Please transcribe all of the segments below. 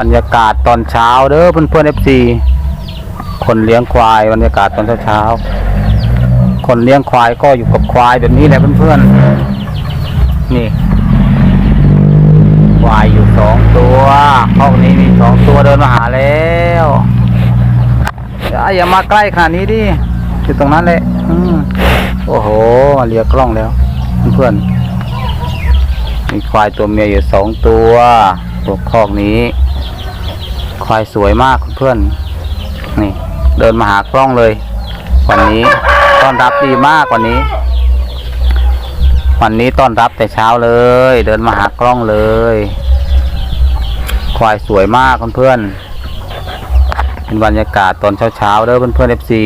บรรยากาศตอนเช้าเด้อเพื่อนเพื่อนเอฟซีคนเลี้ยงควายบรรยากาศตอนเช้าเช้าคนเลี้ยงควายก็อยู่กับควายแบบนี้แหละเพื่อนเพื่อนๆนี่ ควายอยู่สองตัวห้องนี้มีสองตัวเดินมาหาแล้วอย่าอย่ามาใกล้ขนาดนี้ดิอยู่ตรงนั้นเลยโอ้โหมาเลียกล้องแล้ว เพื่อนมีควายตัวเมียอยู่สองตัวตัวคอกนี้ ควายสวยมากเพื่อน นี่ เดินมาหากล้องเลย วันนี้ต้อนรับดีมากวันนี้ วันนี้ต้อนรับแต่เช้าเลย เดินมาหากล้องเลย ควายสวยมากเพื่อนๆเป็นบรรยากาศตอนเช้าๆเด้อเพื่อนๆเอฟซี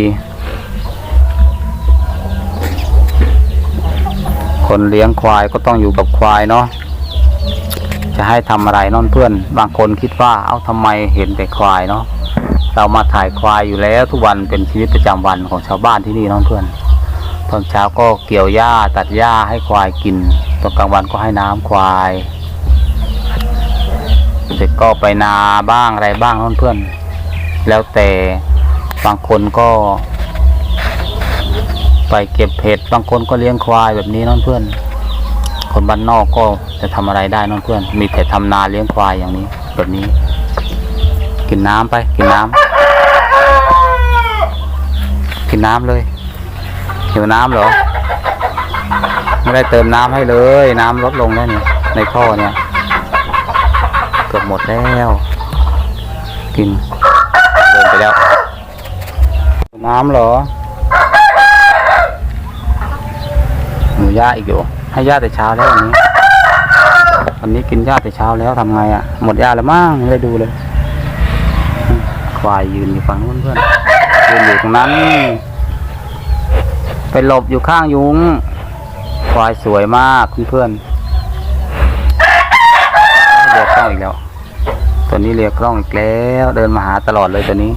คนเลี้ยงควายก็ต้องอยู่กับควายเนาะ จะให้ทำอะไรน้องเพื่อน บางคนคิดว่าเอ้าทำไมเห็นแต่ควายเนาะเรามาถ่ายควายอยู่แล้วทุกวันเป็นชีวิตประจำวันของชาวบ้านที่นี่น้องเพื่อนตอนเช้าก็เกี่ยวหญ้าตัดหญ้าให้ควายกินตอนกลางวันก็ให้น้ำควายเสร็จก็ไปนาบ้างอะไรบ้างน้องเพื่อน แล้วแต่บางคนก็ ไปเก็บเห็ดบางคนก็เลี้ยงควายแบบนี้น้องเพื่อน คนบ้านนอกก็จะทำอะไรได้น้องเพื่อน มีแต่ทำนาเลี้ยงควายอย่างนี้ แบบนี้ กินน้ำไป กินน้ำกินน้ำเลยหิวน้ำเหรอ ไม่ได้เติมน้ำให้เลย น้ำลดลงแล้วนี่ในท่อเนี่ยเกือบหมดแล้ว กินเดินไปแล้วหิวน้ำเหรอหนูย่าอีกอยู่ ให้ย่าแต่เช้าแล้ววันนี้วันนี้กินหญ้าแต่เช้าแล้วทำไงอะ หมดหญ้าแล้วมั้งไม่ได้ดูเลยควายยืนอยู่ฝั่งนู้นเพื่อนยืนอยู่ตรงนั้น ไปหลบอยู่ข้างยุงควายสวยมากเพื่อนเรียกกล้องอีกแล้ว ตัวนี้เรียกกล้องอีกแล้ว เดินมาหาตลอดเลยตัวนี้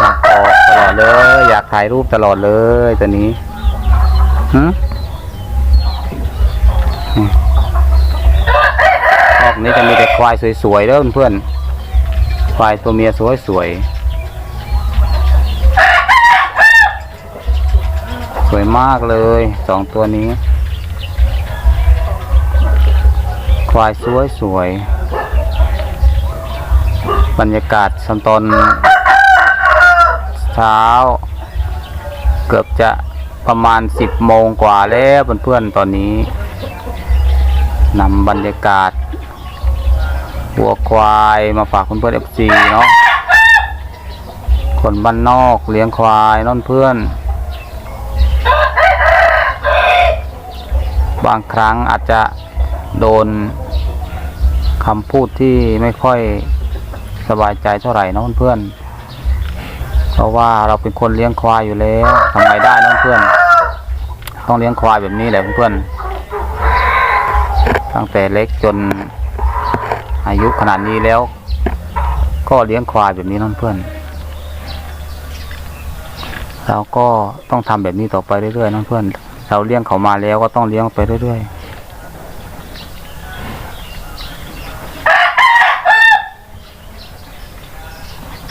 อยากออกตลอดเลย อยากถ่ายรูปตลอดเลยตัวนี้หืม อบนี้จะมีแต่ควายสวยๆเด้อเพื่อนๆควายตัวเมียสวยๆ สวยมากเลยสองตัวนี้ ควายสวยๆ บรรยากาศสันตอนเช้า เกือบจะประมาณสิบโมงกว่าแล้วเพื่อนๆตอนนี้นำบรรยากาศ วัวควายมาฝากคุณเพื่อนเอฟซีเนาะคนบ้านนอกเลี้ยงควายน้อนเพื่อน บางครั้งอาจจะโดนคำพูดที่ไม่ค่อยสบายใจเท่าไหร่น้องเพื่อน เพราะว่าเราเป็นคนเลี้ยงควายอยู่แล้วทำไงได้น้องเพื่อน ต้องเลี้ยงควายแบบนี้แหละเพื่อน ตั้งแต่เล็กจน อายุขนาดนี้แล้ว ก็เลี้ยงควายแบบนี้นั่นเพื่อน เราก็ต้องทำแบบนี้ต่อไปเรื่อยๆนั่นเพื่อน เราเลี้ยงเขามาแล้วก็ต้องเลี้ยงไปเรื่อยๆ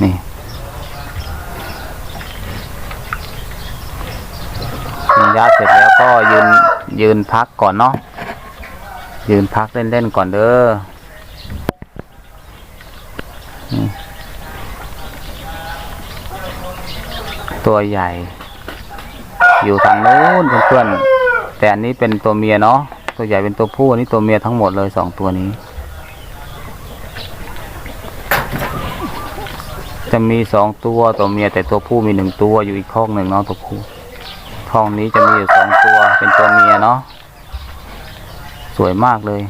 นี่กินยาเสร็จแล้วก็ยืนยืนพักก่อนเนาะยืนพักเล่นๆก่อนเด้อ ตัวใหญ่ อยู่ทางนู้นเพื่อนๆแต่อันนี้เป็นตัวเมียเนาะตัวใหญ่เป็นตัวผู้อันนี้ตัวเมียทั้งหมดเลยสองตัวนี้ จะมีสองตัวตัวเมียแต่ตัวผู้มีหนึ่งตัวอยู่อีกข้องหนึ่งเนาะตัวผู้ท้องนี้จะมีอยู่สองตัวเป็นตัวเมียเนาะสวยมากเลย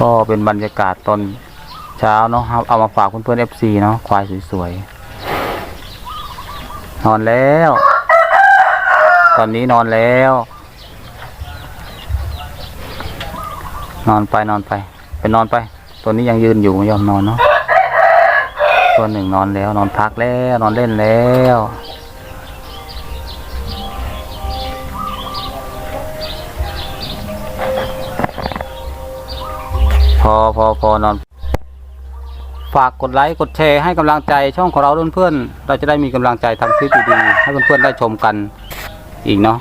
ก็เป็นบรรยากาศตอน เช้าเนาะครับเอามาฝากเพื่อนๆเอฟซีเนาะควายสวยๆ นอนแล้ว ตอนนี้นอนแล้ว นอนไปนอนไป ไปนอนไป ตัวนี้ยังยืนอยู่ไม่ยอมนอนเนาะตัวหนึ่งนอนแล้ว นอนพักแล้วนอนเล่นแล้วพอพอพอนอน ฝากกดไลค์กดแชร์ให้กำลังใจช่องของเราเพื่อนๆเราจะได้มีกำลังใจทำคลิปดีๆให้เพื่อนๆได้ชมกันอีกเนาะ